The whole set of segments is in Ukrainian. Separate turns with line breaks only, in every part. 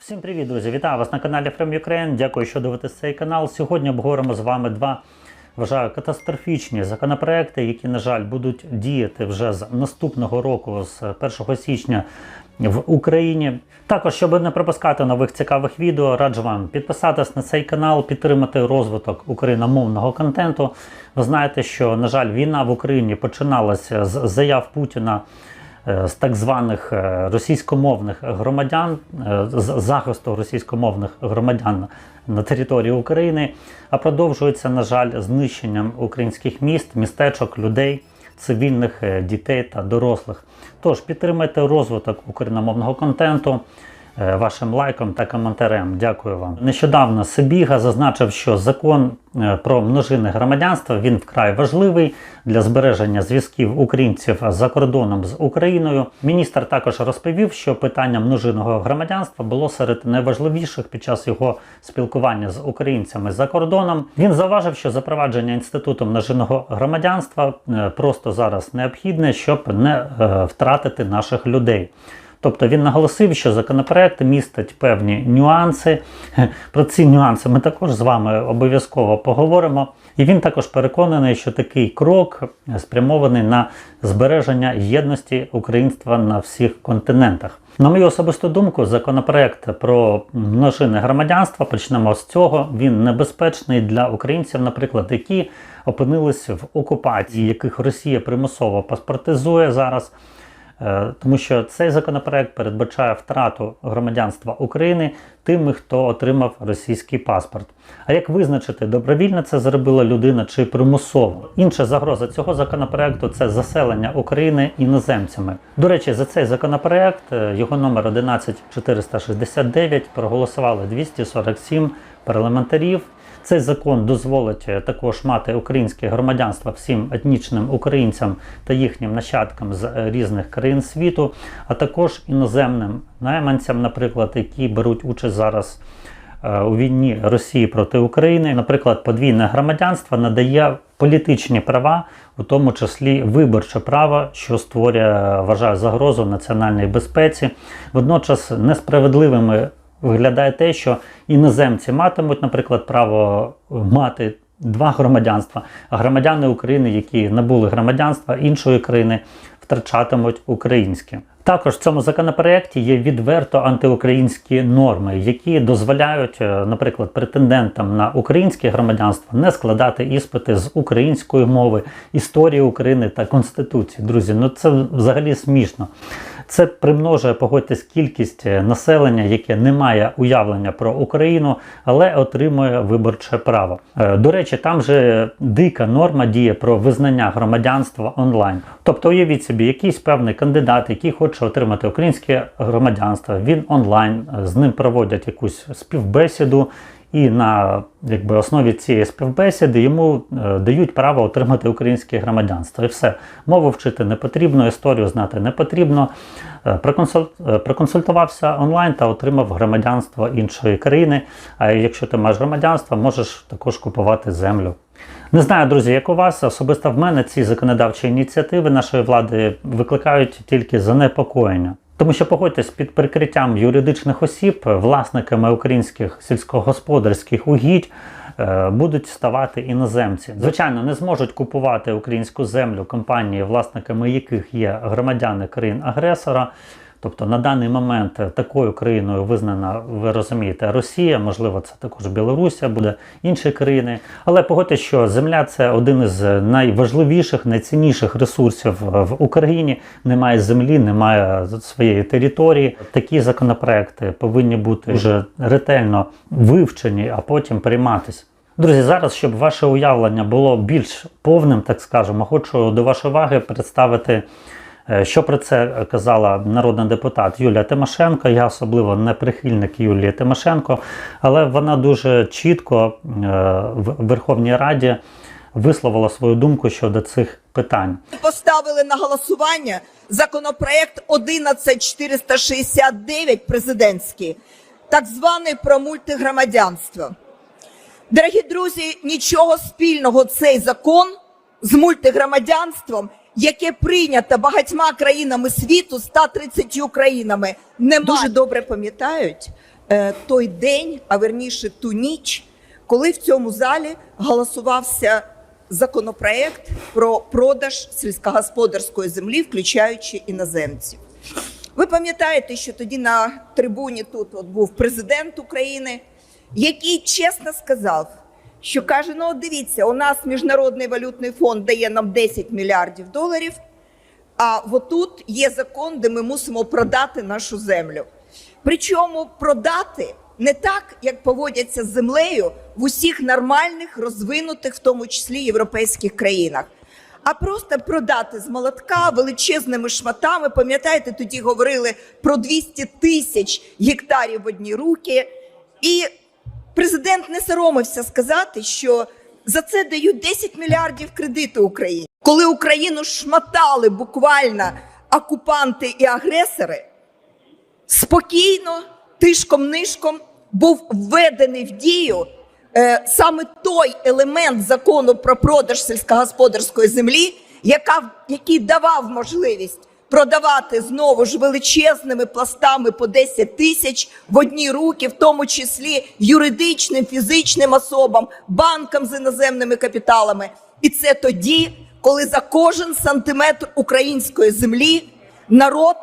Всім привіт, друзі! Вітаю вас на каналі From Ukraine. Дякую, що дивитесь цей канал. Сьогодні обговоримо з вами два вважаю катастрофічні законопроекти, які, на жаль, будуть діяти вже з наступного року, з 1 січня в Україні. Також, щоб не пропускати нових цікавих відео, раджу вам підписатись на цей канал, підтримати розвиток україномовного контенту. Ви знаєте, що, на жаль, війна в Україні починалася з заяв Путіна з так званих е, російськомовних громадян, е, з захисту російськомовних громадян на території України, а продовжується, на жаль, знищенням українських міст, містечок, людей, цивільних е, дітей та дорослих. Тож підтримайте розвиток україномовного контенту е, вашим лайком та коментарем. Дякую вам. Нещодавно Сибіга зазначив, що закон е, про множинне громадянство він вкрай важливий для збереження зв'язків українців за кордоном з Україною. Міністр також розповів, що питання множинного громадянства було серед найважливіших під час його спілкування з українцями за кордоном. Він зауважив, що запровадження інституту множинного громадянства е, просто зараз необхідне, щоб не е, втратити наших людей. Тобто він наголосив, що законопроект містить певні нюанси. Про ці нюанси ми також з вами обов'язково поговоримо. І він також переконаний, що такий крок спрямований на збереження єдності українства на всіх континентах. На мою особисту думку, законопроект про множинне громадянство почнемо з цього. Він небезпечний для українців, наприклад, які опинились в окупації, яких Росія примусово паспортизує зараз. Е, Тому що цей законопроект передбачає втрату громадянства України тими, хто отримав російський паспорт. А як визначити, добровільно це зробила людина чи примусово? Інша загроза цього законопроекту це заселення України іноземцями. До речі, за цей законопроект е, його номер 11469 проголосували 247 парламентарів. Цей закон дозволить е, також мати українське громадянство всім етнічним українцям та їхнім нащадкам з е, різних країн світу, а також іноземним найманцям, наприклад, які беруть участь зараз е, у війні Росії проти України. Наприклад, подвійне громадянство надає політичні права, у тому числі виборче право, що створює, вважаю, загрозу національній безпеці. Водночас несправедливими виглядає те, що іноземці матимуть, наприклад, право мати два громадянства, а громадяни України, які набули громадянства іншої країни, втрачатимуть українське. Також в цьому законопроекті є відверто антиукраїнські норми, які дозволяють, е, наприклад, претендентам на українське громадянство не складати іспити з української мови, історії України та конституції. Друзі, ну це взагалі смішно. Це примножує, погодьтесь, кількість е, населення, яке не має уявлення про Україну, але отримує виборче право. Е, До речі, там же дика норма діє про визнання громадянства онлайн. Тобто, уявіть собі, якийсь певний кандидат, який хоче отримати українське громадянство, він онлайн е, з ним проводять якусь співбесіду. І на якби, основі цієї співбесіди йому е, дають право отримати українське громадянство. І все. Мову вчити не потрібно, історію знати не потрібно. Е, проконсуль... е, Проконсультувався онлайн та отримав громадянство іншої країни. А якщо ти маєш громадянство, можеш також купувати землю. Не знаю, друзі, як у вас, особисто в мене ці законодавчі ініціативи нашої влади викликають тільки занепокоєння. Тому що погодьтесь, під прикриттям юридичних осіб, власниками українських сільськогосподарських угідь е, будуть ставати іноземці. Звичайно, не зможуть купувати українську землю компанії, власниками яких є громадяни країн-агресора. Тобто на даний момент такою країною визнана, ви розумієте, Росія, можливо, це також Білорусія, буде інші країни. Але погодьтесь, що земля це один із найважливіших, найцінніших ресурсів в Україні. Немає землі, немає своєї території. Такі законопроекти повинні бути вже ретельно вивчені, а потім прийматись. Друзі, зараз, щоб ваше уявлення було більш повним, так скажемо, хочу до вашої уваги представити. Е, Що про це казала народна депутат Юлія Тимошенко? Я особливо не прихильник Юлії Тимошенко, але вона дуже чітко е, в Верховній Раді висловила свою думку щодо цих питань.
Поставили на голосування законопроект 11469 президентський, так званий про мультигромадянство. Дорогі друзі, нічого спільного цей закон з мультигромадянством, яке прийнято багатьма країнами світу, 130 країнами, не дуже добре пам'ятають е, той день, а верніше ту ніч, коли в цьому залі голосувався законопроект про продаж сільськогосподарської землі, включаючи іноземців. Ви пам'ятаєте, що тоді на трибуні тут от був президент України, який чесно сказав, що каже: ну, дивіться, у нас Міжнародний валютний фонд дає нам 10 мільярдів доларів. А отут є закон, де ми мусимо продати нашу землю. Причому продати не так, як поводяться з землею в усіх нормальних, розвинутих, в тому числі європейських країнах, а просто продати з молотка величезними шматами. Пам'ятаєте, тоді говорили про 200 тисяч гектарів в одні руки. І президент не соромився сказати, що за це дають 10 мільярдів кредиту Україні. Коли Україну шматали буквально окупанти і агресори, спокійно, тишком-нишком був введений в дію е, саме той елемент закону про продаж сільськогосподарської землі, яка, який давав можливість продавати знову ж величезними пластами по 10 тисяч в одні руки, в тому числі юридичним, фізичним особам, банкам з іноземними капіталами. І це тоді, коли за кожен сантиметр української землі народ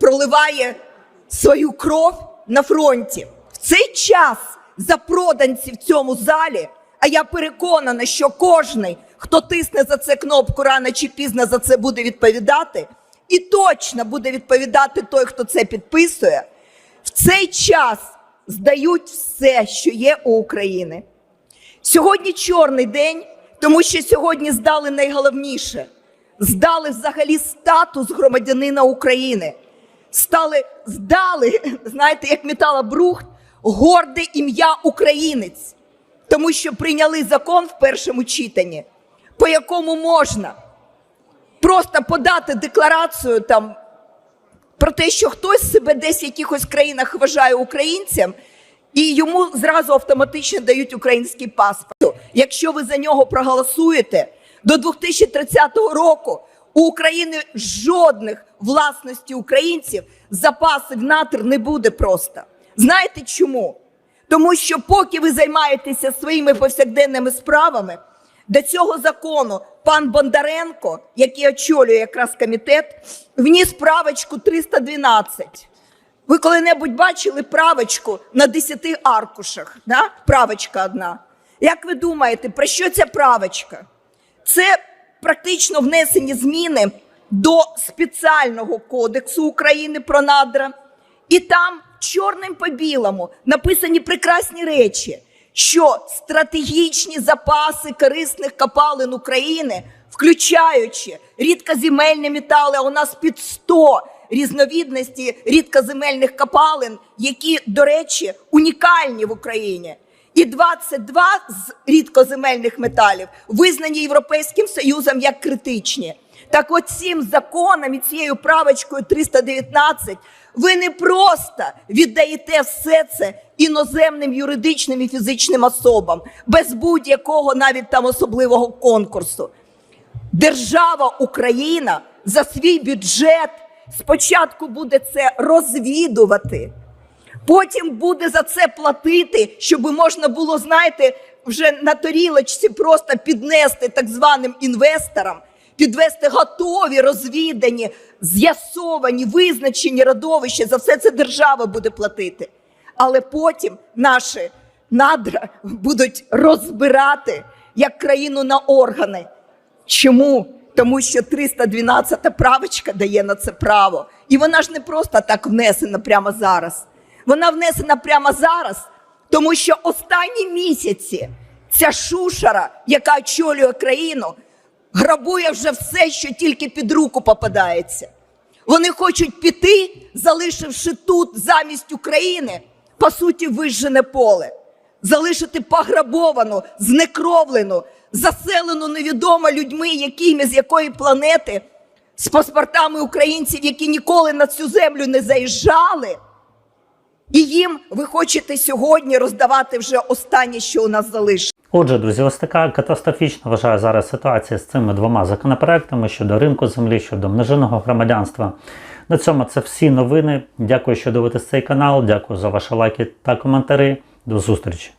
проливає свою кров на фронті. В цей час запроданці в цьому залі, а я переконана, що кожний, хто тисне за це кнопку рано чи пізно за це буде відповідати, і точно буде відповідати той, хто це підписує, в цей час здають все, що є у України. Сьогодні чорний день, тому що сьогодні здали найголовніше. Здали взагалі статус громадянина України. Стали, здали, знаєте, як металобрухт, горде ім'я українець, тому що прийняли закон в першому читанні, по якому можна просто подати декларацію там про те, що хтось себе десь в якихось країнах вважає українцем, і йому зразу автоматично дають український паспорт. Якщо ви за нього проголосуєте, до 2030 року у України жодних власності українців запасів натр не буде просто. Знаєте чому? Тому що поки ви займаєтеся своїми повсякденними справами, до цього закону пан Бондаренко, який очолює якраз комітет, вніс правочку 312. Ви коли-небудь бачили правочку на 10 аркушах? Да? Правочка одна. Як ви думаєте, про що ця правочка? Це практично внесені зміни до спеціального кодексу України про надра. І там чорним по білому написані прекрасні речі, що стратегічні запаси корисних копалин України, включаючи рідкоземельні метали, а у нас під 100 різновідності рідкоземельних копалин, які, до речі, унікальні в Україні. І 22 з рідкоземельних металів визнані Європейським Союзом як критичні. Так от цим законом і цією правочкою 319 ви не просто віддаєте все це іноземним юридичним і фізичним особам без будь-якого навіть там особливого конкурсу. Держава Україна за свій бюджет спочатку буде це розвідувати, потім буде за це платити, щоб можна було, знаєте, вже на тарілочці просто піднести так званим інвесторам, підвести готові, розвідані, з'ясовані, визначені родовища. За все це держава буде платити. Але потім наші надра будуть розбирати як країну на органи. Чому? Тому що 312 правочка дає на це право. І вона ж не просто так внесена прямо зараз. Вона внесена прямо зараз, тому що останні місяці ця шушара, яка очолює країну, грабує вже все, що тільки під руку попадається. Вони хочуть піти, залишивши тут замість України, по суті, вижжене поле, залишити пограбовану, знекровлену, заселену невідомо людьми, якими з якої планети, з паспортами українців, які ніколи на цю землю не заїжджали. І їм ви хочете сьогодні роздавати вже останнє, що у нас залишилось.
Отже, друзі, ось така катастрофічна вважаю зараз ситуація з цими двома законопроектами щодо ринку землі, щодо множинного громадянства. На цьому це всі новини. Дякую, що дивитесь цей канал. Дякую за ваші лайки та коментарі. До зустрічі!